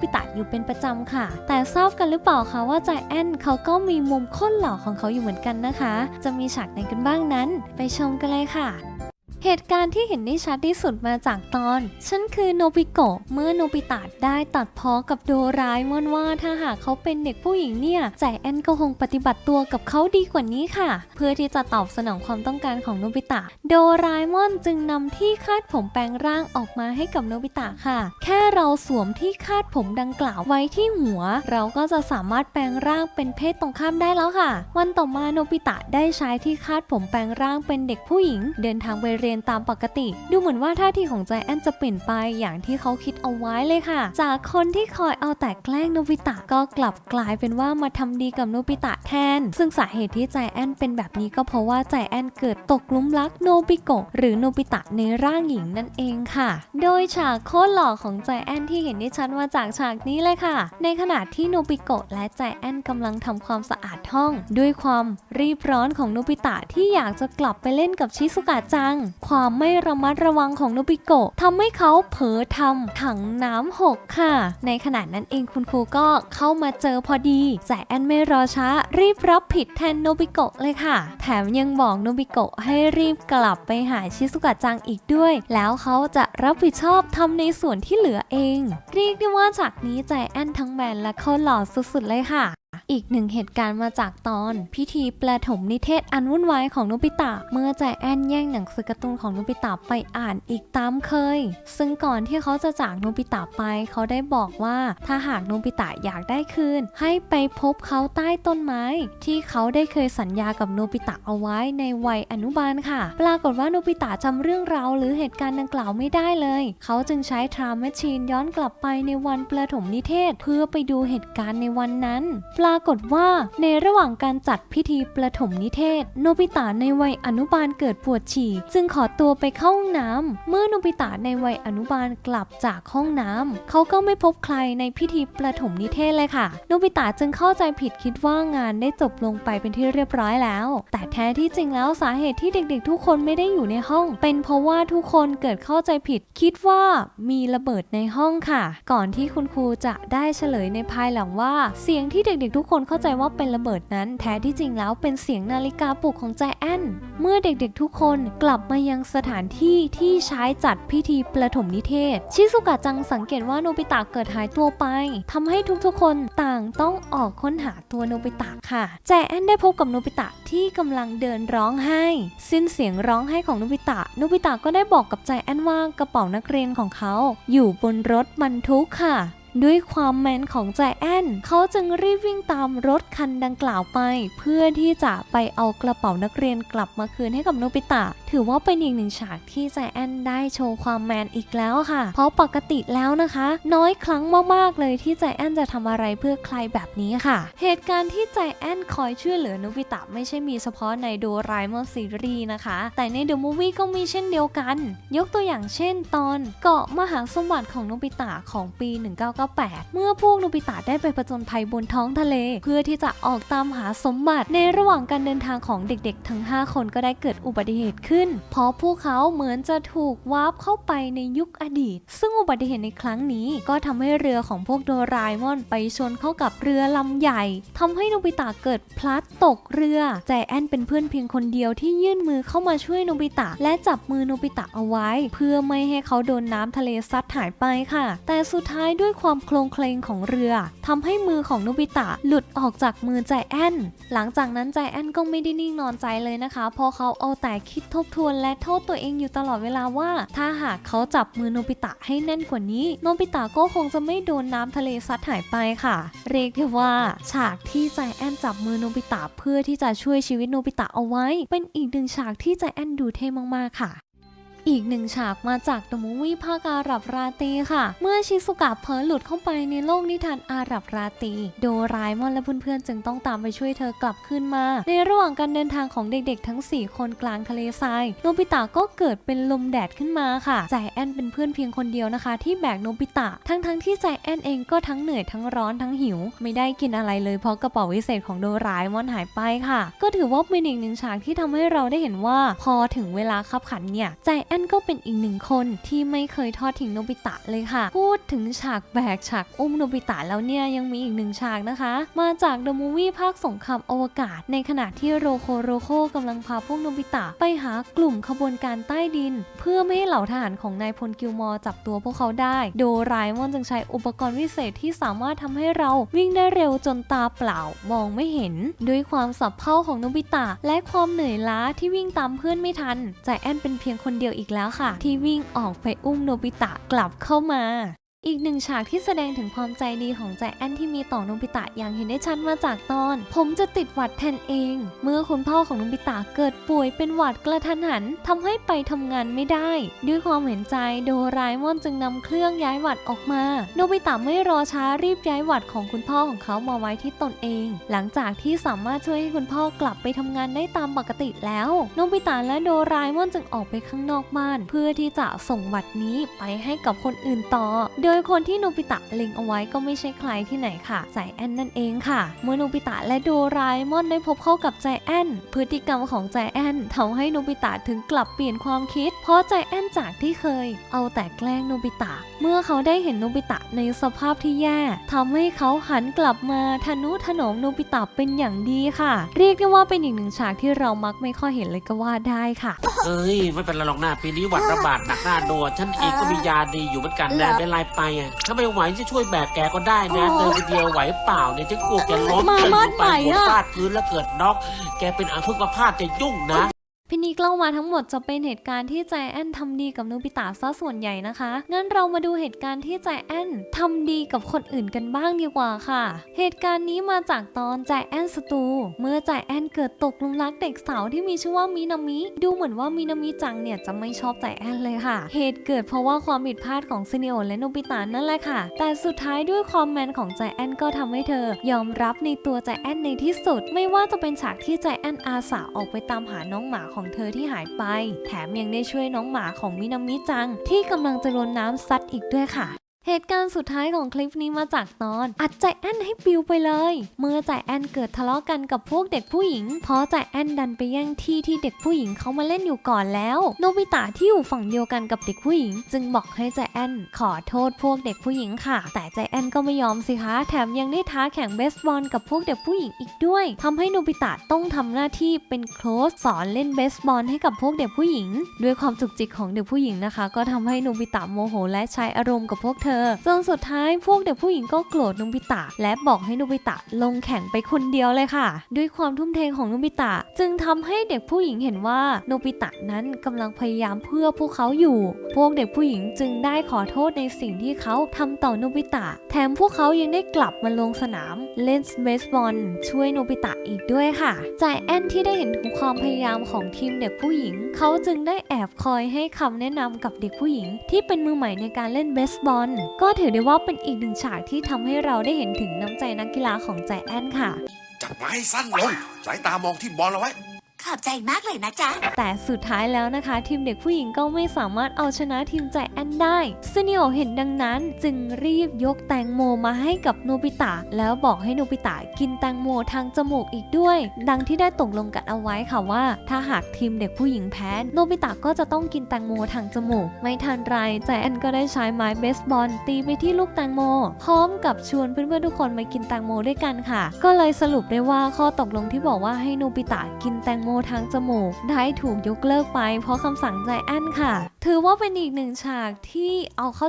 ปิตะอยู่เป็นประจำค่ะ แต่ทราบกันหรือเปล่าคะว่าใจแอนเขาก็มีมุมค้นหล่อของเขาอยู่เหมือนกันนะคะ จะมีฉากไหนกันบ้างนั้น ไปชมกันเลยค่ะ เหตุการณ์ที่เห็นได้ชัดที่สุดมาจากตอน ฉันคือโนบิโกะเมื่อโนบิตะได้ตัดพ้อกับโดร้าเอมอนว่าถ้าหากเขาเป็นเด็กผู้หญิงเนี่ยใจแอนก็คงปฏิบัติตัวกับเขาดีกว่านี้ค่ะ เพื่อที่จะตอบสนองความต้องการของโนบิตะ โดร้าเอมอนจึงนำที่คาดผมแปลงร่างออกมาให้กับโนบิตะค่ะ แค่เราสวมที่คาดผมดังกล่าวไว้ที่หัว เราก็จะสามารถแปลงร่างเป็นเพศตรงข้ามได้แล้วค่ะ วันต่อมาโนบิตะได้ใช้ที่คาดผมแปลงร่างเป็นเด็กผู้หญิง เดินทางไปเรียนตามปกติ ดูเหมือนว่าท่าทีของใจแอนจะเปลี่ยนไปอย่างที่เขาคิดเอาไว้เลยค่ะ จากคนที่คอยเอาแต่แกล้งโนบิตะก็กลับกลายเป็นว่ามาทำดีกับโนบิตะแทน ซึ่งสาเหตุที่ใจแอนเป็นแบบนี้ก็เพราะว่าใจแอนเกิดตกลุมรักโนบิโกะหรือโนบิตะในร่างหญิงนั่นเองค่ะ โดยฉากโคตรหล่อของใจแอนที่เห็นได้ชัดมาจากฉากนี้เลยค่ะ ในขณะที่โนบิโกะและใจแอนกำลังทำความสะอาดห้อง ด้วยความรีบร้อนของโนบิตะที่อยากจะกลับไปเล่นกับชิซุกะจังความไม่ระมัดระวังของโนบิโกะทำให้เขาเผลอทำถังน้ำหกค่ะ ในขณะนั้นเองคุณครูก็เข้ามาเจอพอดีใจแอนไม่รอช้า รีบรับผิดแทนโนบิโกะเลยค่ะ แถมยังบอกโนบิโกะให้รีบกลับไปหาชิซุกะจังอีกด้วย แล้วเขาจะรับผิดชอบทำในส่วนที่เหลือเอง เรียกได้ว่าจากนี้ใจแอนทั้งแมนและเขาหล่อสุดๆเลยค่ะ อีกหนึ่งเหตุการณ์มาจากตอน พิธีประถมนิเทศอันวุ่นวายของโนบิตะ เมื่อใจแอนแย่งหนังสือการ์ตูนของโนบิตะไปอ่านอีกตามเคย ซึ่งก่อนที่เขาจะจากโนบิตะไป เขาได้บอกว่าถ้าหากโนบิตะอยากได้คืน ให้ไปพบเขาใต้ต้นไม้ ที่เขาได้เคยสัญญากับโนบิตะเอาไว้ในวัยอนุบาลค่ะ ปรากฏว่าโนบิตะจำเรื่องราวหรือเหตุการณ์ดังกล่าวไม่ได้เลย เขาจึงใช้ทรามแมชชีนย้อนกลับไปในวันประถมนิเทศ เพื่อไปดูเหตุการณ์ในวันนั้น ปรากฏว่าในระหว่างการจัดพิธีประถมนิเทศ โนบิตะในวัยอนุบาลเกิดปวดฉี่ จึงขอตัวไปเข้าห้องน้ำเมื่อโนบิตะในวัยอนุบาลกลับจากห้องน้ำเขาก็ไม่พบใครในพิธีประถมนิเทศเลยค่ะ โนบิตะจึงเข้าใจผิดคิดว่างานได้จบลงไปเป็นที่เรียบร้อยแล้ว แต่แท้ที่จริงแล้วสาเหตุที่เด็กๆ ทุกคนไม่ได้อยู่ในห้อง เป็นเพราะว่าทุกคนเกิดเข้าใจผิด คิดว่ามีระเบิดในห้องค่ะ ก่อนที่คุณครูจะได้เฉลยในภายหลังว่า เสียงที่เด็กๆทุกคนเข้าใจว่าเป็นระเบิดนั้น แท้ที่จริงแล้วเป็นเสียงนาฬิกาปลุกของใจแอนเมื่อเด็กๆทุกคนกลับมายังสถานที่ที่ใช้จัดพิธีประถมนิเทศ ชิซุกะจังสังเกตว่าโนบิตะเกิดหายตัวไปทำให้ทุกๆคนต่างต้องออกค้นหาตัวโนบิตะค่ะใจแอนได้พบกับโนบิตะที่กำลังเดินร้องไห้ สิ้นเสียงร้องไห้ของโนบิตะโนบิตะก็ได้บอกกับใจแอนว่ากระเป๋านักเรียนของเขา อยู่บนรถบรรทุกค่ะ ด้วยความแมนของใจแอนเขาจึงรีบวิ่งตามรถคันดังกล่าวไป เพื่อที่จะไปเอากระเป๋านักเรียนกลับมาคืนให้กับโนบิตะ ถือว่าเป็นอีกหนึ่งฉากที่ใจแอนได้โชว์ความแมนอีกแล้วค่ะ เพราะปกติแล้วนะคะ น้อยครั้งมากๆเลยที่ใจแอนจะทำอะไรเพื่อใครแบบนี้ค่ะ เหตุการณ์ที่ใจแอนคอยช่วยเหลือโนบิตะไม่ใช่มีเฉพาะในโดราเอมอนซีรีส์นะคะ แต่ในเดอะมูฟวี่ก็มีเช่นเดียวกัน ยกตัวอย่างเช่น ตอนเกาะมหาสมบัติของโนบิตะของปี1998เมื่อพวกโนบิตะได้ไปผจญภัยบนท้องทะเล เพื่อที่จะออกตามหาสมบัติในระหว่างการเดินทางของเด็กๆ ทั้ง 5 คนก็ได้เกิดอุบัติเหตุขึ้น เพราะพวกเขาเหมือนจะถูกวาร์ปเข้าไปในยุคอดีต ซึ่งอุบัติเหตุในครั้งนี้ ก็ทำให้เรือของพวกโดราเอมอนไปชนเข้ากับเรือลำใหญ่ทำให้โนบิตะเกิดพลัดตกเรือใจแอนเป็นเพื่อนเพียงคนเดียวที่ยื่นมือเข้ามาช่วยโนบิตะ และจับมือโนบิตะเอาไว้ เพื่อไม่ให้เขาโดนน้ำทะเลซัดหายไปค่ะ แต่สุดท้ายด้วยความโคลงเคลงของเรือทำให้มือของโนบิตะหลุดออกจากมือใจแอนหลังจากนั้นใจแอนก็ไม่ได้นิ่งนอนใจเลยนะคะเพราะเขาเอาแต่คิดทบทวนและโทษตัวเองอยู่ตลอดเวลาว่า ถ้าหากเขาจับมือโนบิตะให้แน่นกว่านี้โนบิตะก็คงจะไม่โดนน้ำทะเลซัดหายไปค่ะ เรียกได้ว่า ฉากที่ใจแอนจับมือโนบิตะเพื่อที่จะช่วยชีวิตโนบิตะเอาไว้ เป็นอีกหนึ่งฉากที่ใจแอนดูเท่มากๆค่ะ อีกหนึ่งฉากมาจากเดอะมูวี่ภาคอาหรับราตีค่ะ เมื่อชิซุกะเผลอหลุดเข้าไปในโลกนิทานอาหรับราตีโดราเอมอนและเพื่อนๆจึงต้องตามไปช่วยเธอกลับขึ้นมา ในระหว่างการเดินทางของเด็กๆทั้ง 4 คนกลางทะเลทรายโนบิตะก็เกิดเป็นลมแดดขึ้นมาค่ะใจแอนเป็นเพื่อนเพียงคนเดียวนะคะ ที่แบกโนบิตะ ทั้งๆที่ใจแอนเองก็ทั้งเหนื่อยทั้งร้อนทั้งหิว ไม่ได้กินอะไรเลยเพราะกระเป๋าวิเศษของโดราเอมอนหายไปค่ะ ก็ถือว่าเป็นอีกหนึ่งฉากที่ทำให้เราได้เห็นว่า พอถึงเวลาขับขันเนี่ยใจแอนก็เป็นอีกหนึ่งคนที่ไม่เคยทอดทิ้งโนบิตะเลยค่ะ พูดถึงฉากแบกฉากอุ้มโนบิตะแล้วเนี่ยยังมีอีกหนึ่งฉากนะคะ มาจากเดอะมูวี่ภาคสงครามอวกาศ ในขณะที่โรโคโรโคกำลังพาพวกโนบิตะไปหากลุ่มขบวนการใต้ดิน เพื่อไม่ให้เหล่าทหารของนายพลกิลมอร์จับตัวพวกเขาได้ โดราเอมอนจึงใช้อุปกรณ์วิเศษที่สามารถทำให้เราวิ่งได้เร็วจนตาเปล่ามองไม่เห็น ด้วยความสับเพร่าของโนบิตะและความเหนื่อยล้าที่วิ่งตามเพื่อนไม่ทันใจแอนเป็นเพียงคนเดียวอีกแล้วค่ะ ที่วิ่งออกไปอุ้มโนบิตะกลับเข้ามา อีกหนึ่งฉากที่แสดงถึงความใจดีของใจแอนที่มีต่อโนบิตะอย่างเห็นได้ชัดมาจากตอน ผมจะติดหวัดแทนเอง เมื่อคุณพ่อของโนบิตะเกิดป่วยเป็นหวัดกระทันหันทำให้ไปทำงานไม่ได้ ด้วยความเห็นใจโดราเอมอนจึงนำเครื่องย้ายหวัดออกมาโนบิตะไม่รอช้ารีบย้ายหวัดของคุณพ่อของเขามาไว้ที่ตนเอง หลังจากที่สามารถช่วยให้คุณพ่อกลับไปทำงานได้ตามปกติแล้วโนบิตะและโดราเอมอนจึงออกไปข้างนอกบ้าน เพื่อที่จะส่งหวัดนี้ไปให้กับคนอื่นต่อโดยคนที่โนบิตะเล็งเอาไว้ก็ไม่ใช่ใครที่ไหนค่ะใจแอนนั่นเองค่ะ เมื่อโนบิตะและโดราเอมอนได้พบเข้ากับใจแอนพฤติกรรมของใจแอนทำให้โนบิตะถึงกลับเปลี่ยนความคิด เพราะใจแอนจากที่เคย เอาแต่แกล้งโนบิตะ เมื่อเขาได้เห็นโนบิตะในสภาพที่แย่ทำให้เขาหันกลับมาทนุถนอมโนบิตะเป็นอย่างดีค่ะ เรียกได้ว่าเป็นอีกหนึ่งฉากที่เรามักไม่ค่อยเห็นเลยก็ว่าได้ค่ะเอ้ยไม่เป็นไรหรอกนะปีนี้หวัดระบาดหนักหน้าโดนฉันเองก็มียาดีอยู่เหมือนกันนะเหรอเป็นไรไปอะถ้าไม่ไหวจะช่วยแบกแกก็ได้นะโอ้เดินคนเดียวไหวเปล่าเนี่ยฉันกลัวแกล้มมาจนมาลงใหม่ไปหัวอะฟาดพื้นแล้วเกิดน็อกแกเป็นอัมพฤกษ์พลาดจะยุ่งนะ พี่นิกเล่ามาทั้งหมดจะเป็นเหตุการณ์ที่ใจแอนทำดีกับโนบิตะซะส่วนใหญ่นะคะ งั้นเรามาดูเหตุการณ์ที่ใจแอนทำดีกับคนอื่นกันบ้างดีกว่าค่ะ เหตุการณ์นี้มาจากตอนใจแอนสตู เมื่อใจแอนเกิดตกลุมรักเด็กสาวที่มีชื่อว่ามินามิ ดูเหมือนว่ามินามิจังเนี่ยจะไม่ชอบใจแอนเลยค่ะ เหตุเกิดเพราะว่าความผิดพลาดของซินิโอและโนบิตะนั่นแหละค่ะ แต่สุดท้ายด้วยความแมนของใจแอนก็ทำให้เธอ ยอมรับในตัวใจแอนในที่สุด ไม่ว่าจะเป็นฉากที่ใจแอนอาสาออกไปตามหาน้องหมาของของเธอที่หายไป แถมยังได้ช่วยน้องหมาของมินามิจัง ที่กำลังจะโดนน้ำซัดอีกด้วยค่ะ เหตุการณ์สุดท้ายของคลิปนี้มาจากตอน อัดใจแอนให้ปิวไปเลย เมื่อใจแอนเกิดทะเลาะกันกับพวกเด็กผู้หญิง เพราะใจแอนดันไปแย่งที่ที่เด็กผู้หญิงเขามาเล่นอยู่ก่อนแล้ว โนบิตะที่อยู่ฝั่งเดียวกันกับเด็กผู้หญิง จึงบอกให้ใจแอนขอโทษพวกเด็กผู้หญิงค่ะ แต่ใจแอนก็ไม่ยอมสิคะแถมยังได้ท้าแข่งเบสบอลกับพวกเด็กผู้หญิงอีกด้วยทำให้โนบิตะต้องทำหน้าที่เป็นโค้ชสอนเล่นเบสบอลให้กับพวกเด็กผู้หญิง ด้วยความจุกจิกของเด็กผู้หญิงนะคะ ก็ทำให้โนบิตะโมโหและใช้อารมณ์กับพวกเธอจนสุดท้ายพวกเด็กผู้หญิงก็โกรธโนบิตะ และบอกให้โนบิตะลงแข่งไปคนเดียวเลยค่ะ ด้วยความทุ่มเทของโนบิตะ จึงทำให้เด็กผู้หญิงเห็นว่าโนบิตะนั้นกำลังพยายามเพื่อพวกเขาอยู่ พวกเด็กผู้หญิงจึงได้ขอโทษในสิ่งที่เขาทำต่อโนบิตะ แถมพวกเขายังได้กลับมาลงสนามเล่นเบสบอลช่วยโนบิตะอีกด้วยค่ะใจแอนที่ได้เห็นถึงความพยายามของทีมเด็กผู้หญิง เขาจึงได้แอบคอยให้คำแนะนำกับเด็กผู้หญิง ที่เป็นมือใหม่ในการเล่นเบสบอลก็ถือได้ว่าเป็นอีกหนึ่งฉากที่ทำให้เราได้เห็นถึงน้ำใจนักกีฬาของใจแอนค่ะ จับไม้สั้นลงสายตามองที่บอลเอาไว้ ขอบใจมากเลยนะจ๊ะ แต่สุดท้ายแล้วนะคะ ทีมเด็กผู้หญิงก็ไม่สามารถเอาชนะทีมใจแอนได้ซินิโอเห็นดังนั้น จึงรีบยกแตงโมมาให้กับโนบิตะแล้วบอกให้โนบิตะกินแตงโมทางจมูกอีกด้วย ดังที่ได้ตกลงกันเอาไว้ค่ะว่า ถ้าหากทีมเด็กผู้หญิงแพ้โนบิตะก็จะต้องกินแตงโมทางจมูก ไม่ทันไรใจแอนก็ได้ใช้ไม้เบสบอลตีไปที่ลูกแตงโม พร้อมกับชวนเพื่อนๆทุกคนมากินแตงโมด้วยกันค่ะ ก็เลยสรุปได้ว่าข้อตกลงที่บอกว่าให้โนบิตะกินแตงโมมทางจมูก ได้ถูกยกเลิกไปเพราะคำสั่งใจแอนค่ะ ถือว่าเป็นอีกหนึ่งฉากที่เอาเข้าจ